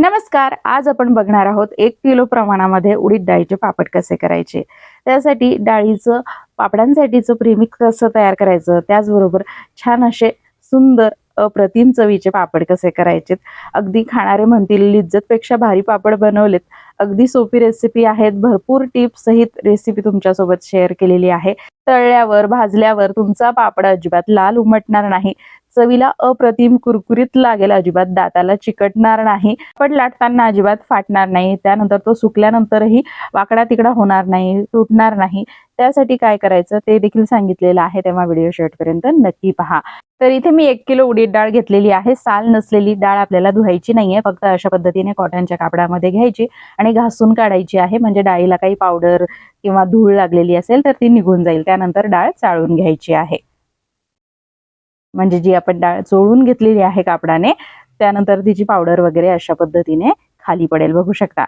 नमस्कार आज आपण बघणार आहोत एक किलो प्रमाणामध्ये उडीद डाळीचे पापड कसे करायचे? त्यासाठी डाळीचं पापडांसाठीचं प्रेमिक कसं तयार करायचं? त्याचबरोबर छान असे सुंदर अप्रतिम चवीचे पापड कसे करायचे अगदी खाणारे म्हणतील लिज्जतपेक्षा भारी पापड बनवलेत. अगदी सोपी रेसिपी आहेत भरपूर टिप्स सहित रेसिपी तुमच्यासोबत शेअर केलेली आहे. तळल्यावर भाजल्यावर तुमचा पापड अजिबात लाल उमटणार नाही. चवीला अप्रतिम कुरकुरीत लागेल. अजिबात दाताला चिकटणार नाही. पण लाटताना अजिबात फाटणार नाही. त्यानंतर तो सुकल्यानंतरही वाकडा तिकडा होणार नाही तुटणार नाही. त्यासाठी काय करायचं? ते देखील सांगितलेलं आहे तेव्हा व्हिडिओ शेवटपर्यंत नक्की पहा. तर इथे मी एक किलो उडीद डाळ घेतलेली आहे. साल नसलेली डाळ आपल्याला धुवायची नाहीये. फक्त अशा पद्धतीने कॉटनच्या कापडामध्ये घ्यायची आणि घासून काढायची आहे. म्हणजे डाळीला काही पावडर किंवा धूळ लागलेली असेल तर ती निघून जाईल. त्यानंतर डाळ चाळून घ्यायची आहे. म्हणजे जी आपण डाळ चोळून घेतलेली आहे कापडाने त्यानंतर तिची पावडर वगैरे अशा पद्धतीने खाली पडेल. बघू शकता.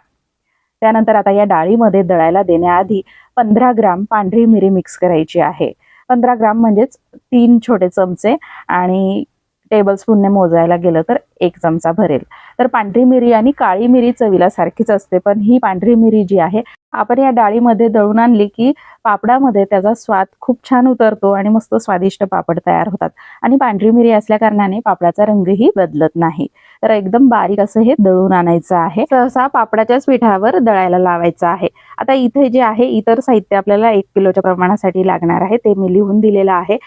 त्यानंतर आता या डाळीमध्ये दळायला देण्याआधी पंधरा ग्राम पांढरी मिरी मिक्स करायची आहे. पंधरा ग्राम म्हणजेच तीन छोटे चमचे आणि टेबलस्पूनने मोजायला गेलं तर एक चमचा भरेल. तर पांढरी मिरी आणि काळी मिरी चवीला सारखीच असते पण ही पांढरी मिरी जी आहे आपण या डाळीमध्ये दळून आणली की पापडामध्ये त्याचा स्वाद खूप छान उतरतो आणि मस्त स्वादिष्ट पापड तयार होतात. आणि पांढरी मिरी असल्या कारणाने पापडाचा रंगही बदलत नाही. तर एकदम बारीक असं हे दळून आणायचं आहे. सहसा पापडाच्याच पिठावर दळायला लावायचं आहे. आता इथे जे आहे इतर साहित्य आपल्याला एक किलोच्या प्रमाणासाठी लागणार आहे ते मी लिहून दिलेलं आहे.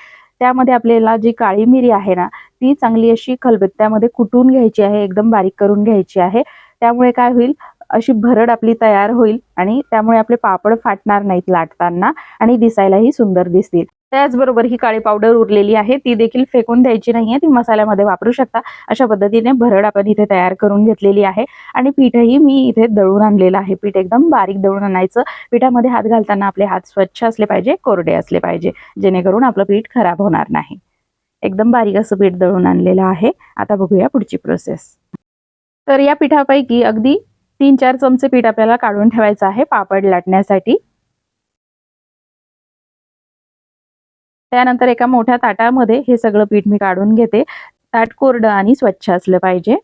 त्यामध्ये आपल्याला जी काळी मिरी आहे ना ती चांगली अशी खलबत्त्यामध्ये कुटून घ्यायची आहे एकदम बारीक करून घ्यायची आहे. त्यामुळे काय होईल? अशी भरड आपली तयार होईल आणि त्यामुळे आपले पापड फाटणार नाहीत लाटताना आणि दिसायलाही सुंदर दिसतील. त्याचबरोबर ही काळी पावडर उरलेली आहे ती देखील फेकून द्यायची नाहीये ती मसाल्यामध्ये वापरू शकता. अशा पद्धतीने भरड आपण इथे तयार करून घेतलेली आहे आणि पीठही मी इथे दळून आणलेलं आहे. पीठ एकदम बारीक दळून आणायचं. पिठामध्ये हात घालताना आपले हात स्वच्छ असले पाहिजे कोरडे असले पाहिजे जेणेकरून आपलं पीठ खराब होणार नाही. एकदम बारीक असं पीठ दळून आणलेलं आहे. आता बघूया पुढची प्रोसेस तर या पिठापैकी अगदी तीन चार चमचे पीठ आपल्याला काढून ठेवायचं आहे पापड लाटण्यासाठी. त्यानंतर एका मोठ्या ताटामध्ये हे सगळं पीठ मी काढून घेते. ताट कोरडं आणि स्वच्छ असलं पाहिजे.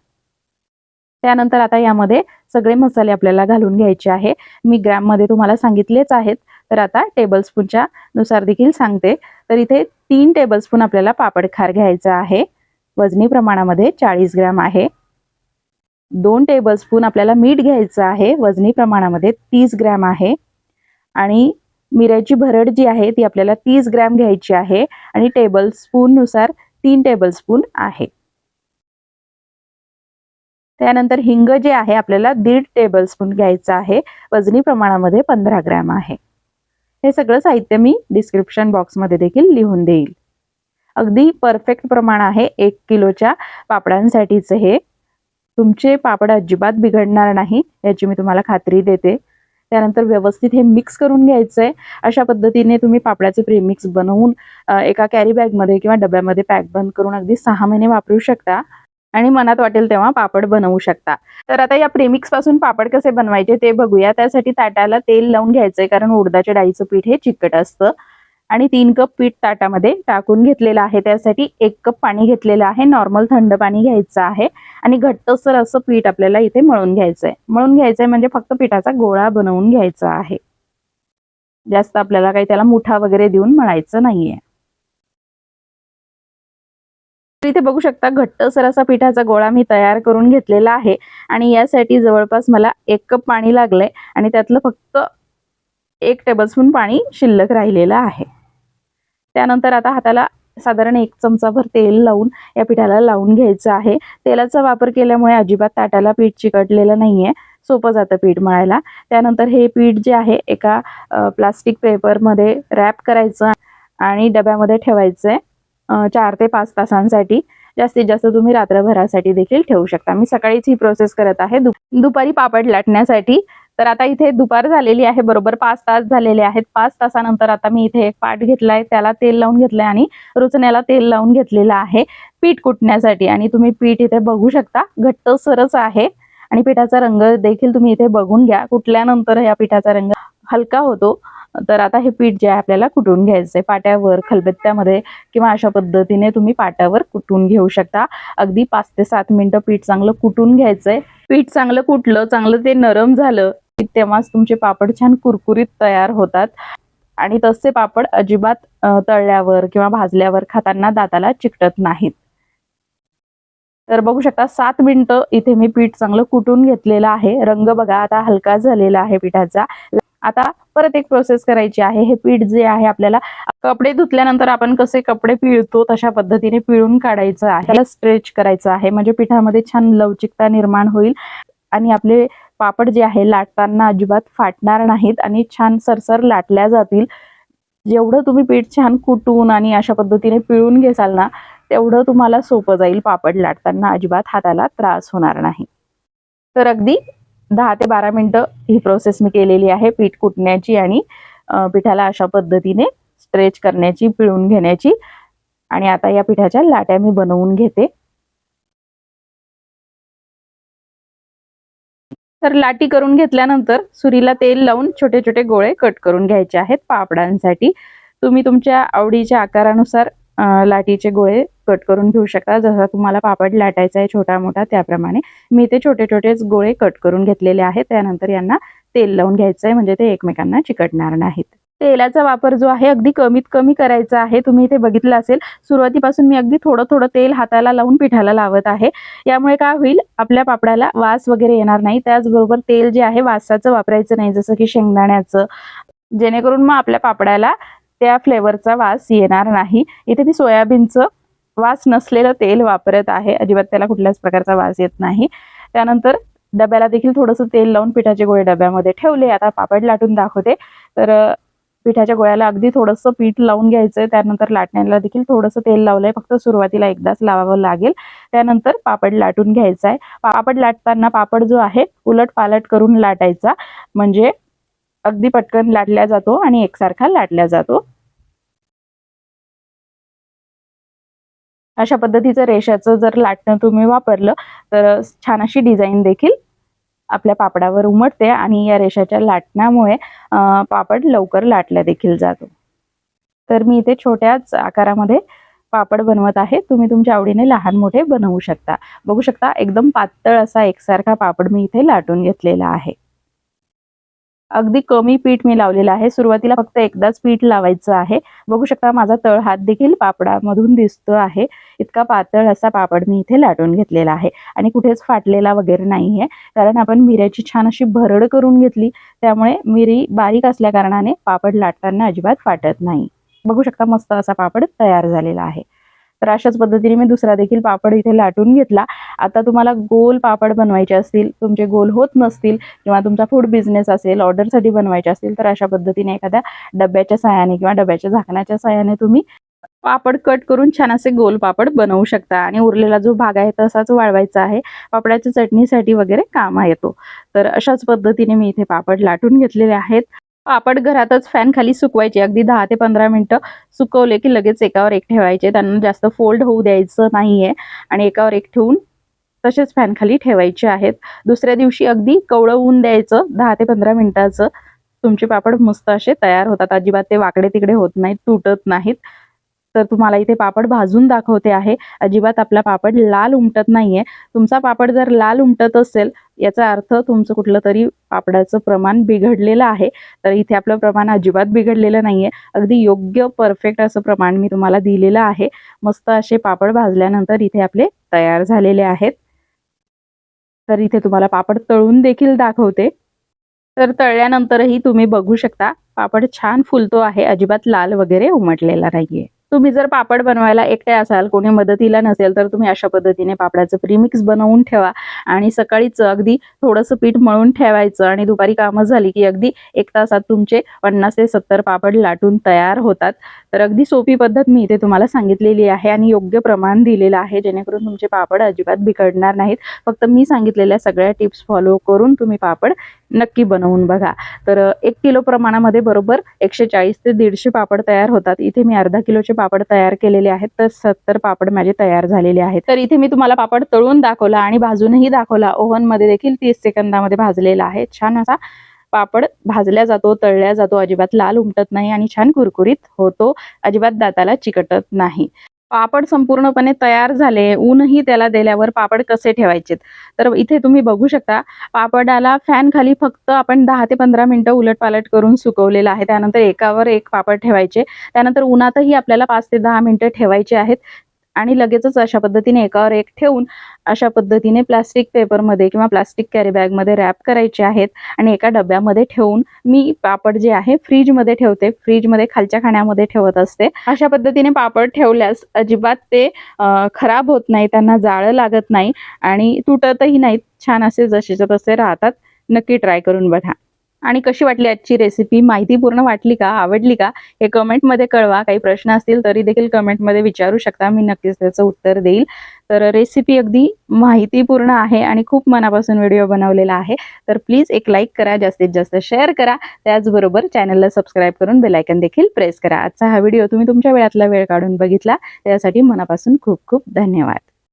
त्यानंतर आता यामध्ये सगळे मसाले आपल्याला घालून घ्यायचे आहे. मी ग्रॅममध्ये तुम्हाला सांगितलेच आहेत. तर आता टेबलस्पूनच्या नुसार देखील सांगते. तर इथे तीन टेबलस्पून आपल्याला पापड खार घ्यायचा आहे. वजनी प्रमाणामध्ये चाळीस ग्रॅम आहे. दोन टेबलस्पून आपल्याला मीठ घ्यायचं आहे. वजनी प्रमाणामध्ये तीस ग्रॅम आहे. आणि मिऱ्याची भरड जी आहे ती आपल्याला तीस ग्रॅम घ्यायची आहे. आणि टेबलस्पूननुसार तीन टेबलस्पून आहे. त्यानंतर हिंग जे आहे आपल्याला दीड टेबलस्पून घ्यायचं आहे. वजनी प्रमाणामध्ये पंधरा ग्रॅम आहे. हे सगळं साहित्य मी डिस्क्रिप्शन बॉक्समध्ये देखील लिहून देईल. अगदी परफेक्ट प्रमाण आहे एक किलोच्या पापडांसाठीचं हे. तुमचे पापड अजिबात बिघडणार नाही याची मी तुम्हाला खात्री देते. त्यानंतर व्यवस्थित हे मिक्स करून घ्यायचं आहे अशा पद्धतीने तुम्ही पापडाचे प्रेमिक्स बनवून एका कॅरी बॅगमध्ये किंवा डब्यामध्ये पॅक बंद करून अगदी सहा महिने वापरू शकता आणि मनात वाटेल तेव्हा पापड बनवू शकता. तर आता या प्रेमिक्सपासून पापड कसे बनवायचे ते बघूया. त्यासाठी ताटाला तेल लावून घ्यायचंय कारण उडदाच्या डाळीचं पीठ हे चिकट असतं. आणि तीन कप पीठ ताटामध्ये टाकून घेतलेलं आहे. त्यासाठी एक कप पाणी घेतलेलं आहे. नॉर्मल थंड पाणी घ्यायचं आहे. आणि घट्टसर असं पीठ आपल्याला इथे मळून घ्यायचं आहे मळून घ्यायचं आहे म्हणजे फक्त पिठाचा गोळा बनवून घ्यायचा आहे. जास्त आपल्याला काही त्याला मुठा वगैरे देऊन मळायचं नाहीये. इथे बघू शकता घट्टसर असा पिठाचा गोळा मी तयार करून घेतलेला आहे. आणि यासाठी जवळपास मला एक कप पाणी लागलंय. आणि त्यातलं फक्त एक टेबलस्पून पाणी शिल्लक राहिलेलं आहे. त्यानंतर आता हाताला साधारण एक चमचाभर तेल लावून या पिठाला लावून घ्यायचं आहे. तेलाचा वापर केल्यामुळे अजिबात ताटाला पीठ चिकटलेलं नाहीये. सोपं जातं पीठ मळायला. त्यानंतर हे पीठ जे आहे एका प्लास्टिक पेपरमध्ये रॅप करायचं आणि डब्यामध्ये ठेवायचं चार ते पाच तासांसाठी. जास्तीत जास्त तुम्ही रात्रभरासाठी देखील ठेवू शकता. मी सकाळीच ही प्रोसेस करत आहे. दुपारी पापड लाटण्यासाठी तर आता इथे दुपार झालेली आहे बरोबर पाच तास झालेले आहेत. पाच तासानंतर आता मी इथे एक पाट घेतलाय त्याला तेल लावून घेतलंय आणि रुचण्याला तेल लावून घेतलेलं आहे. पीठ कुटण्यासाठी आणि तुम्ही पीठ इथे बघू शकता घट्ट सरच आहे. आणि पिठाचा रंग देखील तुम्ही इथे बघून घ्या कुठल्यानंतर या पिठाचा रंग हलका होतो. तर आता हे पीठ जे आहे आपल्याला कुटून घ्यायचंय पाट्यावर खलबत्त्यामध्ये किंवा अशा पद्धतीने तुम्ही पाट्यावर कुटून घेऊ शकता. अगदी पाच ते सात मिनिटं पीठ चांगलं कुटून घ्यायचंय. पीठ चांगलं कुटलं चांगलं ते नरम झालं की तेव्हाच तुमचे पापड छान कुरकुरीत तयार होतात. आणि तसे पापड अजिबात तळल्यावर किंवा भाजल्यावर खाताना दाताला चिकटत नाहीत. तर बघू शकता सात मिनिटं इथे मी पीठ चांगलं कुटून घेतलेलं आहे. रंग बघा आता हलका झालेला आहे पिठाचा. आता परत एक प्रोसेस करायची आहे. हे पीठ जे आहे आपल्याला कपडे धुतल्यानंतर आपण कसे कपडे पिळतो तशा पद्धतीने पिळून काढायचं आहे. त्याला स्ट्रेच करायचं आहे. म्हणजे पिठामध्ये छान लवचिकता निर्माण होईल. आणि आपले पापड जे आहे लाटताना अजिबात फाटणार नाहीत आणि छान सरसर लाटल्या जातील. जेवढं तुम्ही पीठ छान कुटून आणि अशा पद्धतीने पिळून घेसाल ना तेवढं तुम्हाला सोपं जाईल पापड लाटताना. अजिबात हाताला त्रास होणार नाही. तर अगदी दहा ते बारा मिनटं ही प्रोसेस मी केलेली आहे पीठ कुटण्याची आणि पिठाला अशा पद्धतीने स्ट्रेच करण्याची पिळून घेण्याची. आणि आता या पिठाच्या लाट्या मी बनवून घेते. तर लाटी करून घेतल्यानंतर सुरीला तेल लावून छोटे छोटे गोळे कट करून घ्यायचे आहेत पापडांसाठी. तुम्ही तुमच्या आवडीच्या आकारानुसार लाटीचे गोळे कट करून घेऊ शकता. जसा तुम्हाला पापड लाटायचा आहे छोटा मोठा त्याप्रमाणे. मी ते छोटे छोटेच गोळे कट करून घेतलेले आहेत. त्यानंतर यांना तेल लावून घ्यायचं आहे म्हणजे ते एकमेकांना चिकटणार नाहीत. तेलाचा वापर जो आहे अगदी कमीत कमी करायचा आहे. तुम्ही इथे बघितलं असेल सुरुवातीपासून मी अगदी थोडं थोडं तेल हाताला लावून पिठाला लावत आहे. यामुळे काय होईल आपल्या पापडाला वास वगैरे येणार नाही. त्याचबरोबर तेल जे आहे वासाचं वापरायचं नाही. जसं की शेंगदाण्याचं. जेणेकरून मग आपल्या पापडाला त्या फ्लेवरचा वास येणार नाही. इथे मी सोयाबीनचं वास नसलेलं तेल वापरत आहे. अजिबात त्याला कुठल्याच प्रकारचा वास येत नाही. त्यानंतर डब्याला देखील थोडंसं तेल लावून पिठाचे गोळे डब्यामध्ये ठेवले. आता पापड लाटून दाखवते. तर पिठाच्या गोळ्याला अगदी थोडंसं पीठ लावून घ्यायचंय. त्यानंतर लाटण्याला देखील थोडंसं तेल लावलंय. फक्त सुरुवातीला एकदाच लावावं लागेल. त्यानंतर पापड लाटून घ्यायचा आहे पापड लाटताना पापड जो आहे उलट पालट करून लाटायचा. म्हणजे अगदी पटकन लाटल्या जातो आणि एकसारखा लाटल्या जातो. अशा पद्धतीचं रेषाचं जर लाटणं तुम्ही वापरलं तर छान अशी डिझाईन देखील आपल्या पापडावर उमटते आणि या रेषाच्या लाटण्यामुळे पापड लवकर लाटला देखील जातो. तर मी इथे छोट्याच आकारामध्ये पापड बनवत आहे. तुम्ही तुमच्या आवडीने लहान मोठे बनवू शकता. बघू शकता एकदम पातळ असा एकसारखा पापड मी इथे लाटून घेतलेला आहे. अगदी कमी पीठ मी लावलेलं आहे. सुरुवातीला फक्त एकदाच पीठ लावायचं आहे. बघू शकता माझा तळ हात देखील पापडामधून दिसतो आहे. इतका पातळ असा पापड मी इथे लाटून घेतलेला आहे. आणि कुठेच फाटलेला वगैरे नाहीये. कारण आपण मिऱ्याची छान अशी भरड करून घेतली. त्यामुळे मिरी बारीक असल्या कारणाने पापड लाटताना अजिबात फाटत नाही. बघू शकता मस्त असा पापड तयार झालेला आहे. तर अशाच पद्धतीने मी दुसरा देखील पापड इथे लाटून घेतला. आता तुम्हाला गोल पापड बनवायचे असतील तुमचे गोल होत नसतील किंवा तुमचा फूड बिझनेस असेल ऑर्डरसाठी बनवायचे असतील तर अशा पद्धतीने एखाद्या डब्याच्या सहाय्याने किंवा डब्याच्या झाकण्याच्या सहाय्याने तुम्ही पापड कट करून छान असे गोल पापड बनवू शकता. आणि उरलेला जो भाग आहे तसाच वाळवायचा आहे. पापडाच्या चटणीसाठी वगैरे कामा येतो. तर अशाच पद्धतीने मी इथे पापड लाटून घेतलेले आहेत. पापड घरातच फॅन खाली सुकवायचे. अगदी दहा ते पंधरा मिनटं सुकवले की लगेच एकावर एक ठेवायचे. त्यांना जास्त फोल्ड होऊ द्यायचं नाहीये. आणि एकावर एक ठेवून तसेच फॅन खाली ठेवायचे आहेत. दुसऱ्या दिवशी अगदी कवळं ऊन द्यायचं. दहा ते पंधरा मिनिटाचं. तुमचे पापड मस्त असे तयार होतात. अजिबात ते वाकडे तिकडे होत नाहीत तुटत नाहीत. तर तुम्हाला इथे पापड भाजून दाखवते आहे. अजिबात आपला पापड लाल उमटत नाहीये. तुमचा पापड जर लाल उमटत असेल याचा अर्थ तुमचं कुठलं तरी पापडाचं प्रमाण बिघडलेलं आहे. तर इथे आपलं प्रमाण अजिबात बिघडलेलं नाहीये. अगदी योग्य परफेक्ट असं प्रमाण मी तुम्हाला दिलेलं आहे. मस्त असे पापड भाजल्यानंतर इथे आपले तयार झालेले आहेत. तर इथे तुम्हाला पापड तळून देखील दाखवते. तर तळल्यानंतरही तुम्ही बघू शकता पापड छान फुलतो आहे. अजिबात लाल वगैरे उमटलेला नाहीये. तुम्ही जर पापड बनवायला एकटे असाल कोणी मदतीला नसेल तर तुम्ही अशा पद्धतीने पापडाचं प्रीमिक्स बनवून ठेवा. आणि सकाळीच अगदी थोडंसं पीठ मळून ठेवायचं आणि दुपारी कामं झाली की अगदी एक तासात तुमचे पन्नास ते सत्तर पापड लाटून तयार होतात. तर अगदी सोपी पद्धत मी इथे तुम्हाला सांगितलेली आहे आणि योग्य प्रमाण दिलेलं आहे जेणेकरून तुमचे पापड अजिबात बिघडणार नाहीत. फक्त मी सांगितलेल्या सगळ्या टिप्स फॉलो करून तुम्ही पापड नक्की बनवून बघा. तर एक किलो प्रमाणामध्ये बरोबर एकशे चाळीस ते दीडशे पापड तयार होतात. इथे मी अर्धा किलोचे पापड तयार केलेले आहेत तर सत्तर पापड माझे तयार झालेले आहेत. तर इथे मी तुम्हाला पापड तळून दाखवला आणि भाजूनही दाखवला. ओव्हनमध्ये देखील तीस सेकंदामध्ये भाजलेला आहे. छान असा पापड भाजल्या जातो तळल्या जातो अजिबात लाल उमटत नाही आणि छान कुरकुरीत होतो. अजिबात दाताला चिकटत नाही. पापड संपूर्णपणे तयार झाले. ऊनही त्याला दिल्यावर पापड कसे ठेवायचे तर इथे तुम्ही बघू शकता पापडाला फॅन खाली फक्त आपण दहा ते पंधरा मिनटं उलटपालट करून सुकवलेलं आहे. त्यानंतर एकावर एक पापड ठेवायचे. त्यानंतर उन्हातही आपल्याला पाच ते दहा मिनटं ठेवायचे आहेत. आणि लगेचच अशा पद्धतीने एकावर एक ठेवून अशा पद्धतीने प्लास्टिक पेपरमध्ये किंवा प्लास्टिक कॅरी बॅगमध्ये रॅप करायचे आहेत. आणि एका डब्यामध्ये ठेवून मी पापड जे आहे फ्रीजमध्ये ठेवते. फ्रीजमध्ये खालच्या खाण्यामध्ये ठेवत असते. अशा पद्धतीने पापड ठेवल्यास अजिबात ते खराब होत नाही त्यांना जाळं लागत नाही आणि तुटतही नाहीत. छान असे जसेच्या तसे राहतात. नक्की ट्राय करून बघा. आणि कशी वाटली आजची रेसिपी माहितीपूर्ण वाटली का? आवडली का? हे कमेंटमध्ये कळवा. काही प्रश्न असतील तरी देखील कमेंटमध्ये विचारू शकता. मी नक्कीच त्याचं उत्तर देईल. तर रेसिपी अगदी माहितीपूर्ण आहे आणि खूप मनापासून व्हिडिओ बनवलेला आहे. तर प्लीज एक लाईक करा जास्तीत जास्त शेअर करा. त्याचबरोबर चॅनलला सबस्क्राईब करून बेलायकन देखील प्रेस करा. आजचा हा व्हिडिओ तुम्ही तुमच्या वेळातला वेळ काढून बघितला. त्यासाठी मनापासून खूप खूप धन्यवाद.